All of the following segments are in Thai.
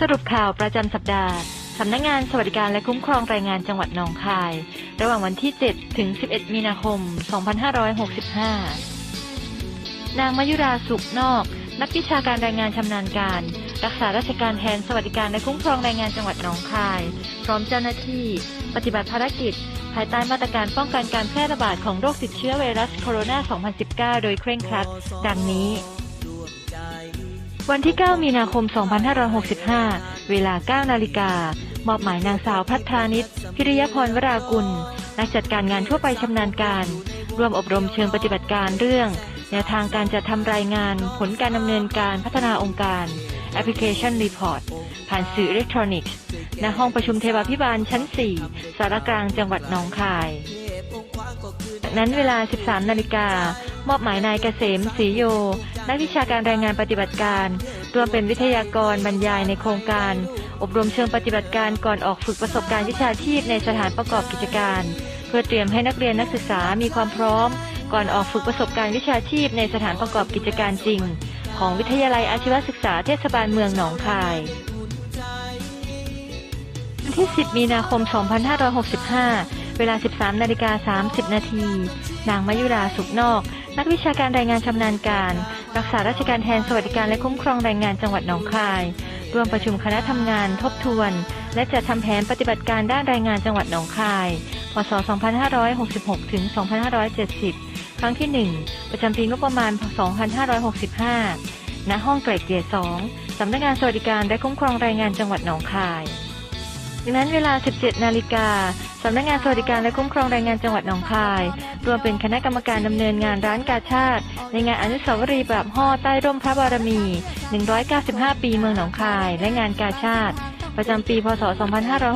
สรุปข่าวประจำสัปดาห์ สำนักงงานสวัสดิการและคุ้มครองแรงงานจังหวัดหนองคาย ระหว่างวันที่ 7 ถึง 11 มีนาคม 2565 นางมยุราสุขนอก นักวิชาการแรงงานชำนาญการ รักษาราชการแทนสวัสดิการและคุ้มครองแรงงานจังหวัดหนองคาย พร้อมเจ้าหน้าที่ ปฏิบัติภารกิจ ภายใต้มาตรการป้องกันการแพร่ระบาดของโรคติดเชื้อไวรัสโคโรนา 2019 โดยเคร่งครัด ดังนี้ วันที่ 9 มีนาคม 2565 เวลา 9 นาฬิกา มอบหมายนางสาวพัฒานิตพิริยพรวรากุล นักจัดการงานทั่วไปชำนาญการ ร่วมอบรมเชิงปฏิบัติการเรื่อง แนวทางการจัดทำรายงาน ผลการดำเนินการพัฒนาองค์การแอปพลิเคชันรีพอร์ตผ่านสื่ออิเล็กทรอนิกส์ณห้องประชุมเทวาพิบาลชั้น 4 สารกลางจังหวัดหนองคาย จากนั้นเวลา 13 นาฬิกา มอบหมายนายเกษมศรีโย นักวิชาการแรงงานปฏิบัติการ รวมเป็นวิทยากรบรรยายในโครงการ อบรมเชิงปฏิบัติการก่อนออกฝึกประสบการณ์วิชาชีพในสถานประกอบกิจการ เพื่อเตรียมให้นักเรียนนักศึกษามีความพร้อม ก่อนออกฝึกประสบการณ์วิชาชีพในสถานประกอบกิจการจริง ของวิทยาลัยอาชีวศึกษาเทศบาลเมืองหนองคายวันที่ 10 มีนาคม 2565 เวลา 13 นาฬิกา 30 นาที นางมายุราสุขนอก นักวิชาการแรงงานชำนาญการ รักษาราชการแทนสวัสดิการและคุ้มครองแรงงานจังหวัดหนองคายร่วมประชุมคณะทำงานทบทวน และจัดทำแผนปฏิบัติการด้านแรงงานจังหวัดหนองคาย พศ 2566 ถึง 2570 ครั้งที่ 1 ประจำปีงบประมาณ 2565 ณ ห้องไกล่เกลี่ย2สำนักงานสวัสดิการและคุ้มครองแรงงานจังหวัดหนองคายดังนั้นเวลา 17 นาฬิกา สำนักงานสวัสดิการและคุ้มครองแรงงานจังหวัดหนองคาย รวมเป็นคณะกรรมการดำเนินงานร้านกาชาติ ในงานอนุสาวรีย์ปราบห่อใต้ร่มพระบารมี 195 ปีเมืองหนองคาย และงานกาชาติ ประจำปี พศ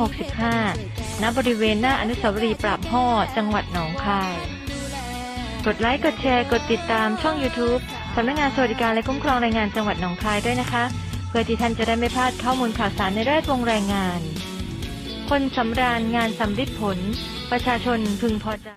2565 ณ บริเวณหน้าอนุสาวรีย์ปราบห่อจังหวัดหนองคาย กดไลค์ กดแชร์ กดติดตามช่อง YouTube สำนักงานสวัสดิการและคุ้มครองแรงงานจังหวัดหนองคายด้วยนะคะ เพื่อที่ท่านจะได้ไม่พลาดข้อมูลข่าวสารในแวดวงแรงงาน คนสำราญงานสำริดผล ประชาชนพึงพอใจ